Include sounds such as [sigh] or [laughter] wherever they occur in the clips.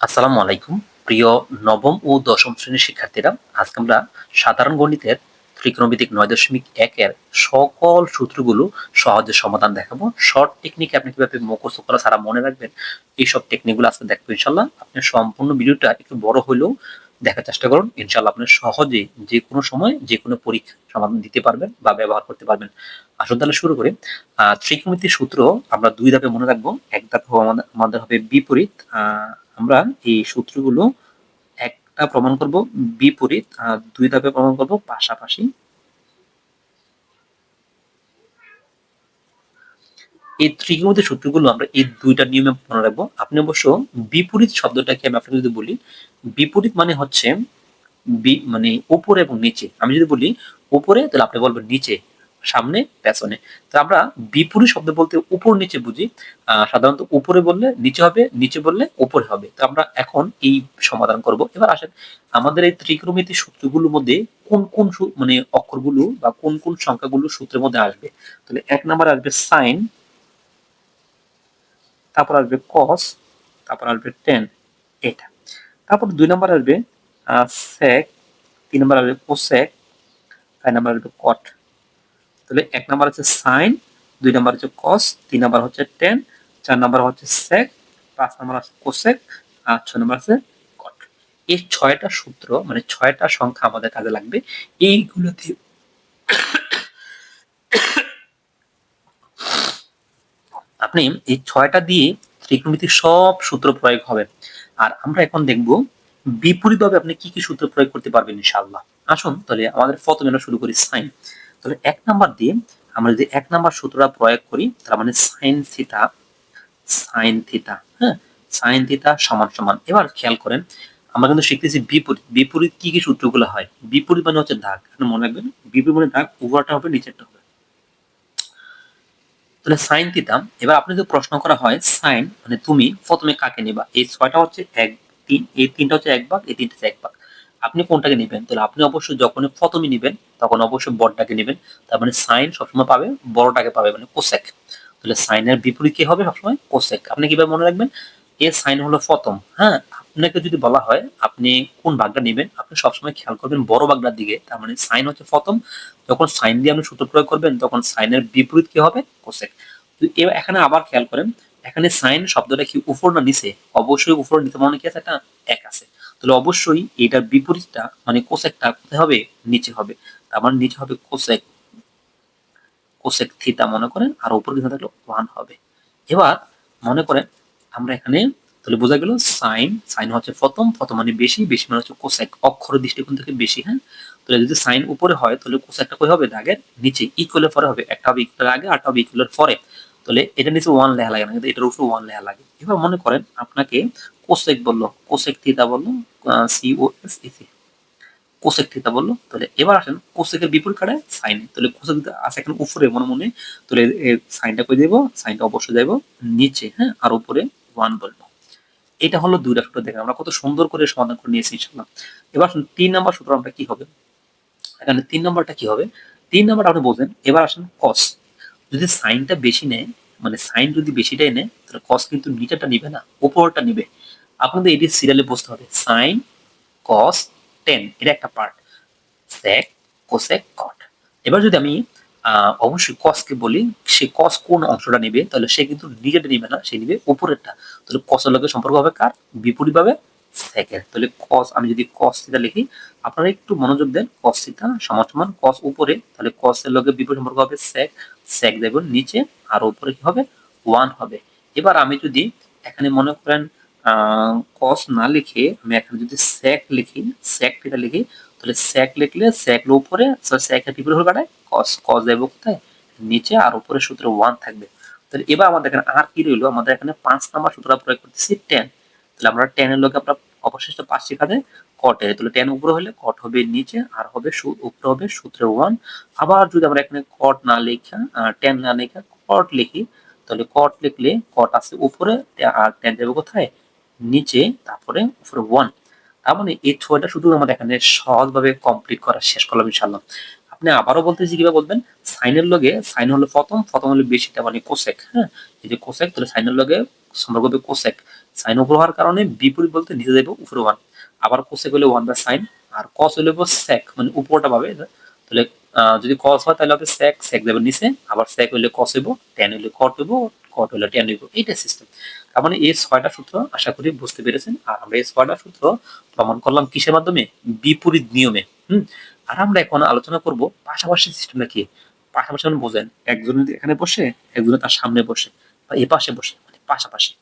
আসসালামু আলাইকুম। প্রিয় নবম ও দশম শ্রেণির শিক্ষার্থীরা, আজকে আমরা সাধারণ গণিতের ত্রিকোণমিতিক নয় দশমিক একের সকল সূত্রগুলো সহজে সমাধান দেখাবো। শর্ট টেকনিক আপনি কীভাবে মুখস্থ করা ছাড়া মনে রাখবেন, এইসব টেকনিকগুলো আজকে দেখব ইনশাল্লাহ আপনি সম্পূর্ণ ভিডিওটা একটু বড় হলেও দেখার চেষ্টা করুন। ইনশাল্লাহ আপনি সহজে যে কোনো সময় যে কোনো পরীক্ষা সমাধান দিতে পারবেন বা ব্যবহার করতে পারবেন। আসুন তাহলে শুরু করি। ত্রিকোণমিতির সূত্র আমরা দুই ধাপে মনে রাখব। এক ধাপে আমাদের হবে বিপরীত, আহ আমরা এই সূত্রগুলো একটা প্রমাণ করব, বিপরীত, আর দুই ধাপে প্রমাণ করব পাশাপাশি। এই ত্রিকোণমিতির সূত্রগুলো আমরা এই দুইটা নিয়মে মনে রাখব। আপনি অবশ্য বিপরীত শব্দটাকে আমি আপনাকে যদি বলি, বিপরীত মানে হচ্ছে বি- মানে উপরে এবং নিচে। আমি যদি বলি উপরে, তাহলে আপনি বলবেন নিচে। সামনে, পেছনে। তো আমরা বিপরীত শব্দ বলতে উপর নিচে বুঝি। সাধারণত উপরে বললে নিচে হবে, নিচে বললে উপরে হবে। তো আমরা এখন এই সমাধান করব। এবার আসেন, আমাদের এই ত্রিকোণমিতি সূত্রগুলোর মধ্যে কোন কোন মানে অক্ষরগুলো বা কোন কোন সংখ্যাগুলো সূত্রের মধ্যে আসবে? তাহলে এক নাম্বার আসবে সাইন তারপর আসবে কস তারপর আসবে টেন এটা। তারপর দুই নাম্বার আসবে সেক তিন নাম্বার আসবে কোসেক চার নাম্বার আসবে কট তাহলে এক নাম্বার হচ্ছে সাইন, দুই নাম্বার হচ্ছে কস তিন নাম্বার হচ্ছে টেন চার নাম্বার হচ্ছে সেক পাঁচ নাম্বার আছে কোসেক আর ছয় নাম্বার আছে কট এই ছয়টা সূত্র মানে ছয়টা সংখ্যা আমাদের কাজে লাগবে। এইগুলো দিয়ে আপনি এই ছয়টা দিয়ে ত্রিকোণমিতির সব সূত্র প্রয়োগ হবে। আর আমরা এখন দেখব বিপরীতভাবে আপনি কি কি সূত্র প্রয়োগ করতে পারবেন ইনশাআল্লাহ। আসুন তাহলে আমাদের প্রথমে শুরু করি সাইন। তাহলে এক নাম্বার দিয়ে আমরা যদি এক নাম্বার সূত্রটা প্রয়োগ করি, তার মানে সাইন থিটা সাইন থিটা হ্যাঁ? সাইন থিটা সমান সমান। এবার খেয়াল করেন, আমরা কিন্তু শিখতেছি বিপরীত। বিপরীত কি কি সূত্রগুলো হয়? বিপরীত মানে হচ্ছে আপনি মনে রাখবেন, বিপরীত মানে দাগ, উপরটা হবে, নিচেরটা হবে। তাহলে সাইন থিটা এবার আপনি যদি প্রশ্ন করা হয় সাইন মানে তুমি প্রথমে কাকে নেবা? এই ছয়টা হচ্ছে এক, তিন, এই তিনটা হচ্ছে এক ভাগ, এই তিনটা হচ্ছে এক ভাগ। আপনি কোনটাকে নেবেন? তাহলে আপনি অবশ্যই যখন প্রথমে নেবেন, তখন অবশ্যই বড়টাকে নেবেন। তার মানে সাইন সবসময় পাবে, বড়টাকে পাবে মানে কোসেক। তাহলে সাইনের বিপরীত কি হবে সবসময়? কোসেক। আপনি কীভাবে মনে রাখবেন? এর সাইন হলো প্রথম হ্যাঁ? আপনাকে যদি বলা হয়, আপনি কোন ভাগটা নেবেন, আপনি সবসময় খেয়াল করবেন বড় ভাগটার দিকে। তার মানে সাইন হচ্ছে প্রথম, যখন সাইন দিয়ে আপনি সূত্র প্রয়োগ করবেন, তখন সাইনের বিপরীত কি হবে? কোসেক। তো এখানে আবার খেয়াল করেন, এখানে সাইন শব্দটা কি উপর না নিচে? অবশ্যই উপর নিচে মনে কি আছে? একটা এক আছে। তাহলে অবশ্যই এটার বিপরীতটা মানে কোসেকটা কোথায় হবে? নিচে হবে। তার মানে নিচে হবে কোসেক কোসেক থিটা মনে করেন, আর উপর কিন্তু থাকলে ওয়ান হবে। এবার মনে করেন আমরা এখানে তাহলে বোঝা গেল সাইন সাইন হচ্ছে প্রথম প্রথম মানে বেশি বেশি মানে হচ্ছে কোসেক অক্ষর দৃষ্টিকোণ থেকে বেশি হ্যাঁ? তাহলে যদি সাইন উপরে হয়, তাহলে কোসেকটা কই হবে? দাগের নিচে ইকুয়ালের পরে হবে। একটা হবে ইকুয়ালের আগে আরটা হবে ইকুয়ালের পরে। তাহলে এটা নিচে ওয়ান লেখা লাগে না, কিন্তু এটার উপরে ওয়ান লেখা লাগে। এবার মনে করেন আপনাকে কোসেক বলল কোসেক থিটা বলল C O S E C cosec theta বলল, তাহলে এবার আসেন কোসেকের বিপরীত কাটে সাইনে তাহলে কোসেক আছে এখানে উপরে মনে মনে, তাহলে সাইনটা কই দেবো? সাইনটা অবশ্যই যাইবো নিচে হ্যাঁ আর উপরে ওয়ান বলব এটা হলো দুইটা সূত্র দেখেন, আমরা কত সুন্দর করে সমাধান করে নিয়েছি ইনশাল্লাহ এবার আসুন তিন নাম্বার সূত্র আমরা কি হবে? এখানে তিন নাম্বারটা কি হবে? তিন নাম্বারটা আপনি বোঝেন এবার আসেন কস যদি সাইনটা বেশি নেয় মানে সাইন যদি বেশিটাই নেয়, তাহলে কস কিন্তু নিচেরটা নিবে না, উপরটা নিবে। আপনাদের এটি সিরিয়ালে বসতে হবে। সাইন কস টেন এটা একটা পার্ট সেক কোসেক কট এবার যদি আমি অবশ্যই কসকে বলি, সে কস কোন অংশটা নেবে, তাহলে সে কিন্তু নিচেটা নিবে না, সে নিবে উপরেরটা। তাহলে কসের লগে সম্পর্ক হবে কার? বিপরীতভাবে সেকের তাহলে কস আমি যদি কস লিখি, আপনারা একটু মনোযোগ দেন কস সমান কস উপরে, তাহলে লগে বিপরীত সম্পর্ক হবে সেক সেক দেবেন নিচে, আর উপরে কি হবে? ওয়ান হবে। এবার আমি যদি এখানে মনে করেন কস না লিখে, আমি এখানে যদি সেক লিখি সেক লিখি, তাহলে সেক লিখলে সেক উপরে সেক বিপরীত হলো কাটায় কস কস দেবো কোথায়? নিচে, আর উপরে সূত্র ওয়ান থাকবে। তাহলে এবার আমাদের এখানে আর কি রইল? আমাদের এখানে পাঁচ নাম্বার সূত্র প্রয়োগ করতেছি টেন তাহলে আমরা টেনের লোকে আমরা অবশিষ্ট পাঁচটি কাজে কটে তাহলে টেন উপরে হলে কট হবে নিচে, আর হবে উপরে হবে সূত্রে ওয়ান আবার যদি আমরা এখানে কট না লেখা টেন না লেখা কট লিখি, তাহলে কট লিখলে কট আছে উপরে আর টেন যাবে কোথায়? নিচে, তারপরে উপরে ওয়ান তার মানে এই ছয়টা শুধু আমাদের এখানে সহজভাবে কমপ্লিট করা শেষ করলাম ইনশাল্লাহ আপনি আবারও বলতেছি কীভাবে বলবেন? সাইনের লগে সাইন হলো প্রথম প্রথম হলো বেশিটা মানে কোসেক হ্যাঁ? এই যে কোসেক তাহলে সাইনের লগে সম্পর্ক হবে কোসেক। সাইন উপর হওয়ার কারণে বিপরীত বলতে নিচে যাবে উপরে ওয়ান আবার কোসেক হলে ওয়ান বাই সাইন আর কস হলে সেক মানে উপরটা পাবে তাহলে আহ, যদি কস হয় তাহলে হবে সেক সেক যাবে নিচে আবার সেক হলে কস হইব টেন হলে কট হইব কট হইলে টেন হইব এইটা সিস্টেম তার মানে এই ছয়টা সূত্র আশা করি বুঝতে পেরেছেন। আর আমরা এই ছয়টা সূত্র প্রমাণ করলাম কিসের মাধ্যমে? বিপরীত নিয়মে। হুম? আর আমরা এখন আলোচনা করব পাশাপাশি সিস্টেমটা কি? পাশাপাশি মানে বোঝেন, একজন এখানে বসে, একজন তার সামনে বসে বা এ পাশে বসে মানে পাশাপাশি।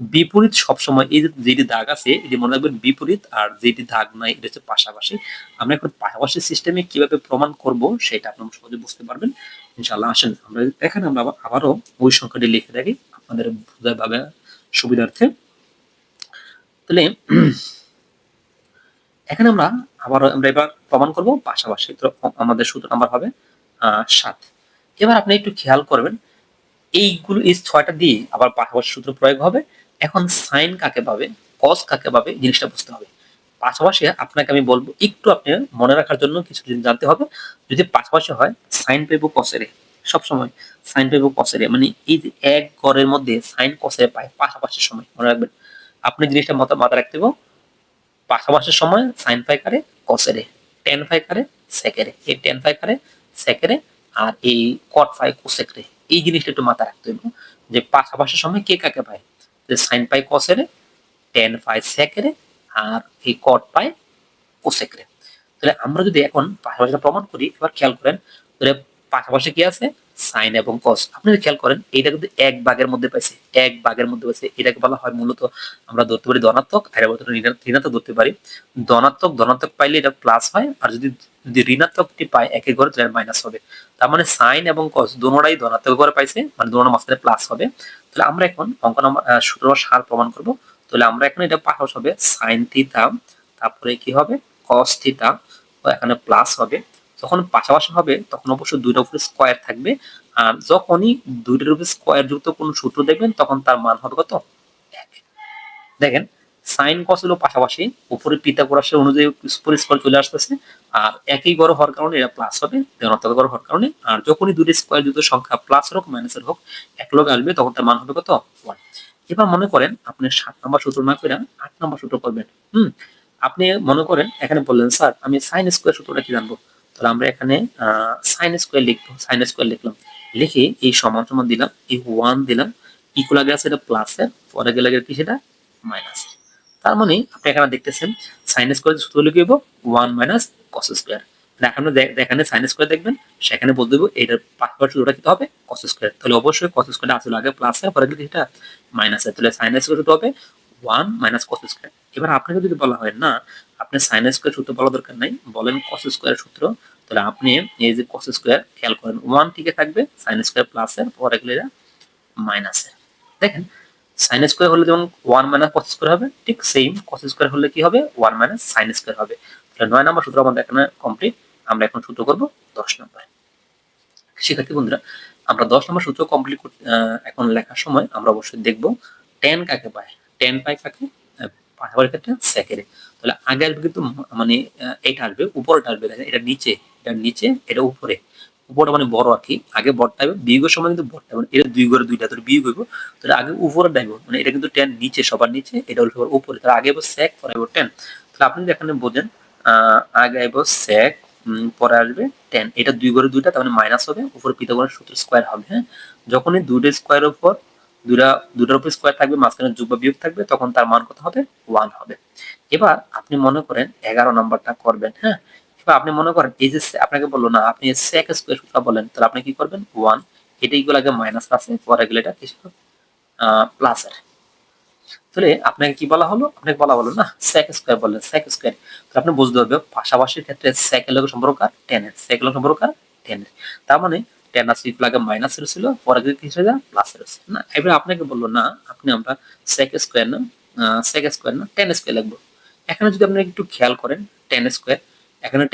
বিপরীত সবসময় এই যেটি দাগ আছে, এটি মনে রাখবেন বিপরীত, আর যেটি দাগ নাই, এটা হচ্ছে পাশাপাশি। আমরা এখন পাশাপাশি সিস্টেমে কীভাবে প্রমাণ করব, সেটা আপনারা সহজে বুঝতে পারবেন। ইনশাআল্লাহ, আসেন, আমরা এখানে আমরা আবার- আবারও ওই সংখ্যাটি লিখে রাখি, আপনাদের বোঝার ভাবে সুবিধার্থে। তাহলে, [clears throat] এখানে আমরা আবার আমরা এবার প্রমাণ করব, পাশাপাশি তো আমাদের সূত্র নাম্বার হবে সাত। এবার আপনি একটু খেয়াল করবেন, এইগুলো, এই ছয়টা দিয়ে আবার পাশাপাশি সূত্র প্রয়োগ হবে। এখন সাইন কাকে পাবে কস কাকে পাবে জিনিসটা বুঝতে হবে। পাশাপাশি আপনাকে আমি বলব, একটু আপনি মনে রাখার জন্য কিছু জিনিস জানতে হবে। যদি পাশাপাশি হয় সাইন পেব কসেরে সবসময় সাইন পেব কসেরে মানে এই যে এক গড়ের মধ্যে সাইন কসেরে পায় পাশাপাশি সময়। মনে রাখবেন। আপনি জিনিসটা মাথা মাথা রাখতে হবে। পাশাপাশি সময় সাইন ফাই কারে কসেরে টেন ফাই কারে সেকেরে এই টেন ফাই কারে সেকেরে আর এই কট ফাই কোসেকরে এই জিনিসটা একটু মাথায় রাখতে হবে। যে পাশাপাশি সময় কে কাকে পায়? যে সাইন পাই কসেরে টেন পাই সেকেরে আর এই কট পাই কোসেকরে তাহলে আমরা যদি এখন পাশাপাশি প্রমাণ করি, এবার খেয়াল করেন, তাহলে পাশাপাশি কি আছে? সাইন এবং কস আপনি যদি খেয়াল করেন, এইটা কিন্তু এক ভাগের মধ্যে পাইছে। এক ভাগের মধ্যে পাইছে। এটাকে বলা হয় মূলত আমরা ধরতে পারি ধনাত্মক। আর ঋণাত্মক ধরতে পারি। ধনাত্মক ধনাত্মক পাইলে এটা প্লাস হয়। আর যদি যদি ঋণাত্মকটি পায় একে ঘরে, তাহলে মাইনাস হবে। তার মানে সাইন এবং কস দুটোটাই ধনাত্মক করে পাইছে মানে দুটোর মাঝখানে প্লাস হবে। তাহলে আমরা এখন অঙ্ক নম্বর সূত্র সার প্রমাণ করব। তাহলে আমরা এখন এটা পাশাপাশি হবে সাইন থিতা তারপরে কি হবে? কস থিতা এখানে প্লাস হবে। যখন পাশাপাশি হবে, তখন অবশ্যই দুইটার উপরে স্কোয়ার থাকবে। আর যখনই দুইটার উপরে স্কোয়ার যুক্ত কোন সূত্র দেখবেন, তখন তার মান হবে কত? এক। দেখেন সাইন কস হলো পাশাপাশি, উপরে পিতাগোরাসের অনুযায়ী উপরে স্কোয়ার চলে আসতেছে, আর একই গড় হওয়ার কারণে এটা প্লাস হবে, ধনাত্মক গড় হওয়ার কারণে। আর যখনই দুটি স্কোয়ার যুক্ত সংখ্যা প্লাস হোক মাইনাসের হোক, এক লগে আসবে, তখন তার মান হবে কত? ওয়ান এবার মনে করেন, আপনি সাত নম্বর সূত্র না করে আট নম্বর সূত্র করবেন হুম, আপনি মনে করেন, এখানে বললেন, স্যার, আমি সাইন স্কোয়ার সূত্রটা কি জানব? তাহলে আমরা এখানে সাইন স্কোয়ার লিখব সাইন স্কোয়ার লিখলাম। লিখে এই সমান সমান দিলাম, এই ওয়ান দিলাম। আছে? এটা প্লাসের পরে গেলে কি সেটা? মাইনাসের তার মানে আপনি এখানে দেখতেছেন সাইন স্কোয়ার সূত্র ওয়ান মাইনাস কস স্কোয়ার এখানে এখানে সাইন স্কোয়ার দেখবেন, সেখানে বলতে দেবো, এটার পাশাপাশি সূত্রটা কি হবে? কস স্কোয়ার তাহলে অবশ্যই কস স্কোয়ারটা আসলে আগে প্লাসের পরে গেলে সেটা মাইনাসের তাহলে সাইন স্কোয়ার হবে ওয়ান মাইনাস কস স্কোয়ার এবার আপনাকে যদি বলা হয়, না আপনি সাইন স্কোয়ার সূত্র বলা দরকার নাই। বলেন কস স্কোয়ার সূত্র। তাহলে আপনি এই যে কস স্কোয়ার খেয়াল করেন ওয়ান টিকে থাকবে সাইন স্কোয়ার প্লাসের পরে গেলে এটা মাইনাসের দেখেন সাইন স্কোয়ার হলে যেমন ওয়ান মাইনাস কস স্কোয়ার হবে, ঠিক সেম কস স্কোয়ার হলে কি হবে? ওয়ান মাইনাস সাইন স্কোয়ার হবে। তাহলে নয় নম্বর সূত্র আমাদের এখানে কমপ্লিট আমরা এখন সূত্র করব দশ নম্বর শিক্ষার্থী বন্ধুরা, আমরা দশ নম্বর সূত্র কমপ্লিট এখন লেখার সময় আমরা অবশ্যই দেখব টেন কাকে পায়। টেন পায় কাকে? পাশাপাশি ক্ষেত্রে সেকেন্ডে তাহলে আগে আসবে কিন্তু মানে এটা আসবে উপরটা আসবে। এটা নিচে এটা নিচে, এটা উপরে। উপরটা মানে বড় আর কি। আগে বড়টা হবে বিয়োগের সময় কিন্তু বড়টা মানে এটা দুই ঘরে দুইটা, তাহলে বিয়োগ হইব। তাহলে আগে উপরে ডাইব মানে এটা কিন্তু টেন নিচে, সবার নিচে, এটা হলো সবার উপরে। তাহলে আগে সেক পরে আইব টেন তাহলে আপনি যদি এখানে বোঝেন আগে আইব সেক পরে আসবে টেন এটা দুই ঘরে দুইটা, তার মানে মাইনাস হবে। উপরে পিতাগোরাস সূত্র স্কোয়ার হবে হ্যাঁ? যখনই দুইটা স্কোয়ারের উপর দুটা দুটার উপর স্কোয়ার থাকবে, মাঝখানে যোগ বা বিয়োগ থাকবে, তখন তার মান কত হবে? ওয়ান হবে। এবার আপনি মনে করেন এগারো নাম্বারটা করবেন হ্যাঁ? এবার আপনি মনে করেন এই যে আপনাকে বলল না, আপনি সেক স্কোয়ার বলেন, তাহলে আপনি কি করবেন? ওয়ান এটা ইগুলো আগে মাইনাস আছে পরে গেলে এটা কিছু প্লাসের তাহলে আপনাকে কি বলা হলো? আপনাকে বলা হলো না সেক স্কোয়ার বললেন সেক স্কোয়ার তাহলে আপনি বুঝতে হবে পাশাপাশির ক্ষেত্রে সেকের সম্পর্ক আর টেনের সেকের লোকের সম্পর্ক আর টেনের তার মানে টেন একটু আগে মাইনাসের ছিল পরে প্লাসের হচ্ছে না আপনাকে বলল, না, আপনি আমরা না না এখানে যদি আপনি একটু খেয়াল করেন এখানে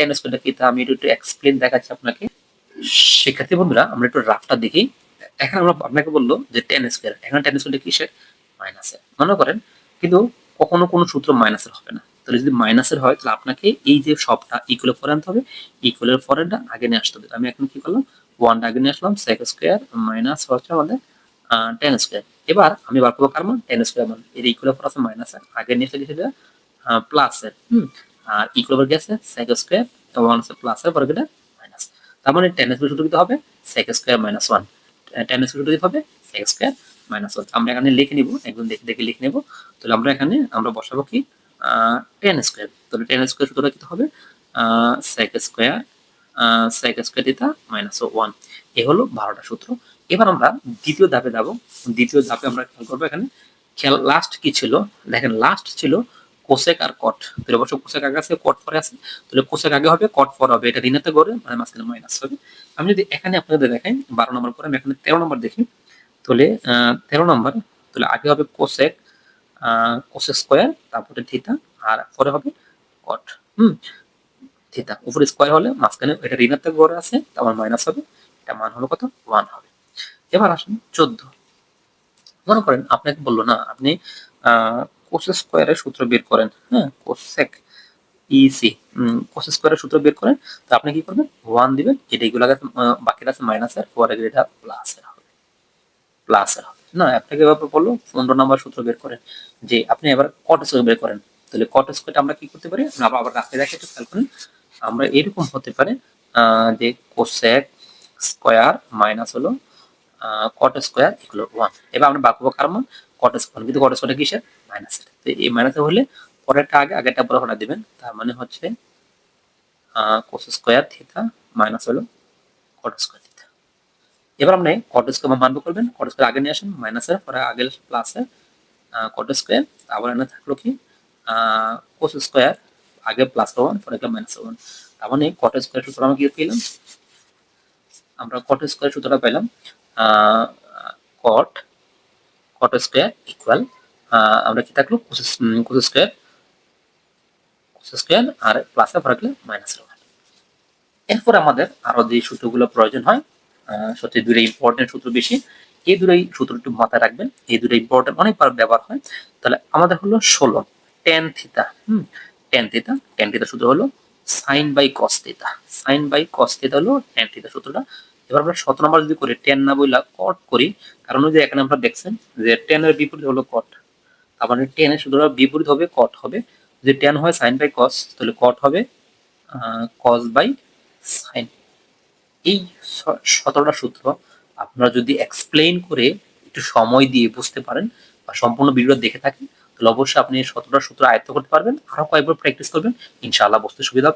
কি? তা আমি একটু দেখাচ্ছি আপনাকে। শিক্ষার্থী বন্ধুরা, আমরা একটু রাফটা দেখি। এখানে আমরা আপনাকে বলল যে টেন স্কোয়ার এখানে টেন স্কোয়ারটা কিসের? মাইনাসের মনে করেন, কিন্তু কখনো কোনো সূত্র মাইনাসের হবে না। তাহলে যদি মাইনাসের হয়, তাহলে আপনাকে এই যে সবটা ইকুয়ালের পরে আনতে হবে। ইকুয়ালের পরেরটা আগে নিয়ে আসতে হবে। আমি এখন কি করলাম? ওয়ানটা আগে নিয়ে আসলাম সেক স্কোয়ার মাইনাস হচ্ছে আমাদের টেন স্কোয়ার এবার আমি বার করব কার মান? টেন স্কোয়ার মান। এর ইকুয়ালের পর আছে মাইনাসের আগে নিয়ে আসলে সেটা প্লাসের হুম? আর ইকুয়াল পর গেছে সেক স্কোয়ার ওয়ান আছে প্লাসের পরে এটা মাইনাস তার মানে টেন স্কোয়ার সূত্র হবে sec square minus one tan square সূত্র হবে সেক স্কোয়ার মাইনাস ওয়ান আমরা এখানে লিখে নিব, একদম দেখে দেখে লিখে নেব। তাহলে আমরা এখানে, আমরা বসাবো কি? টেন স্কোয়ার তাহলে টেন স্কোয়ার সূত্রটা কি হবে? সেক স্কোয়ার সেক স্কোয়ার দিতা মাইনাস ওয়ান এ হলো বারোটা সূত্র। এবার আমরা দ্বিতীয় ধাপে যাব। দ্বিতীয় ধাপে আমরা খেয়াল করব এখানে। খেয়াল লাস্ট কি ছিল? দেখেন লাস্ট ছিল কোসেক আর কট তাহলে অবশ্য কোসেক আগে আছে কট পরে আছে। তাহলে কোসেক আগে হবে কট পরে হবে। এটা ঋণাতে গড়ে মানে মাঝখানে মাইনাস হবে। আমি যদি এখানে আপনাদের দেখাই, বারো নম্বর পরে আমি এখানে তেরো নম্বর দেখি। তাহলে তেরো নম্বর, তাহলে আগে হবে কোসেক কোসেক স্কোয়ার তারপরে থিতা আর পরে হবে কট হুম? থিতা উপরে স্কোয়ার হলে মাঝখানে এটা ঋণাত্মক গড়ে আছে তারপর মাইনাস হবে, এটা মান হলো কত? ওয়ান হবে। এবার আসুন চোদ্দ। মনে করেন আপনাকে বলল, না, আপনি কোসেক স্কোয়ারের সূত্র বের করেন। হ্যাঁ কোসেক ইসি কোসেক স্কোয়ারের সূত্র বের করেন, তো আপনি কি করবেন? ওয়ান দিবেন, এটা এগুলো বাকিটা আছে মাইনাসের পরে এটা প্লাসের হবে। প্লাসের হবে। না, আপনাকে এভাবে বলল, পনেরো নম্বর সূত্র বের করেন যে আপনি এবার কট স্কোয়ার বের করেন। তাহলে কট স্কোয়ারটা আমরা কি করতে পারি? আমরা আবার রাখতে দেখে একটু খেয়াল করেন। আমরা এরকম হতে পারে যে কোসেক স্কোয়ার মাইনাস হলো কট স্কোয়ার ইকুয়াল ওয়ান এবার আমরা বাকুব কার মান? কট স্কোয়ার কিন্তু কট স্কোয়ারটা কিসের? মাইনাসের তো এই মাইনাসে হলে পরেরটা আগে, আগেরটা পরে হটা দিবেন। তার মানে হচ্ছে কোস স্কোয়ার থিতা মাইনাস হলো কট স্কোয়ার এবার আপনি কট স্কোয়ার মানব করবেন। কট স্কোয়ার আগে নিয়ে আসেন মাইনাসের পরে আগে প্লাসের কট স্কোয়ার আবার এনে থাকল কি? কোস স্কোয়ার আগে প্লাস ওয়ান পরে মাইনাস ওয়ান তার মানে কট স্কোয়ার সূত্র আমরা কি পেলাম? আমরা কট স্কোয়ার সূত্রটা পেলাম। কট কট স্কোয়ার ইকুয়াল আমরা কি থাকল? কোস স্কোয়ার কোস স্কোয়ার আর প্লাসে রাখলে মাইনাস ওয়ান এরপর আমাদের আরও যে সূত্রগুলো প্রয়োজন হয় সত্যি দুটো ইম্পর্টেন্ট সূত্র বেশি। এই দুটোই সূত্র একটু মাথায় রাখবেন। এই দুটো ইম্পর্টেন্ট অনেকবার ব্যবহার হয়। তাহলে আমাদের হলো ষোলো tan theta hmm tan theta tan theta সূত্র হলো sine by cos theta sine by cos theta হলো টেন থিতা সূত্রটা। এবার আমরা শত নম্বর যদি করি টেন না বইলা কট করি, কারণ ওই যে এখানে আমরা দেখছেন যে টেনের বিপরীত হলো কট তার মানে টেনের সূত্রটা বিপরীত হবে কট হবে। যদি টেন হয় সাইন বাই কস তাহলে কট হবে কস বাই সাইন এই সতেরোটা সূত্র আপনারা যদি এক্সপ্লেন করে একটু সময় দিয়ে বুঝতে পারেন বা সম্পূর্ণ ভিডিও দেখে থাকেন, তাহলে অবশ্যই আপনি সতেরোটা সূত্র আয়ত্ত করতে পারবেন, আরও কয়েকবার প্র্যাকটিস করবেন, ইনশাআল্লাহ বুঝতে সুবিধা।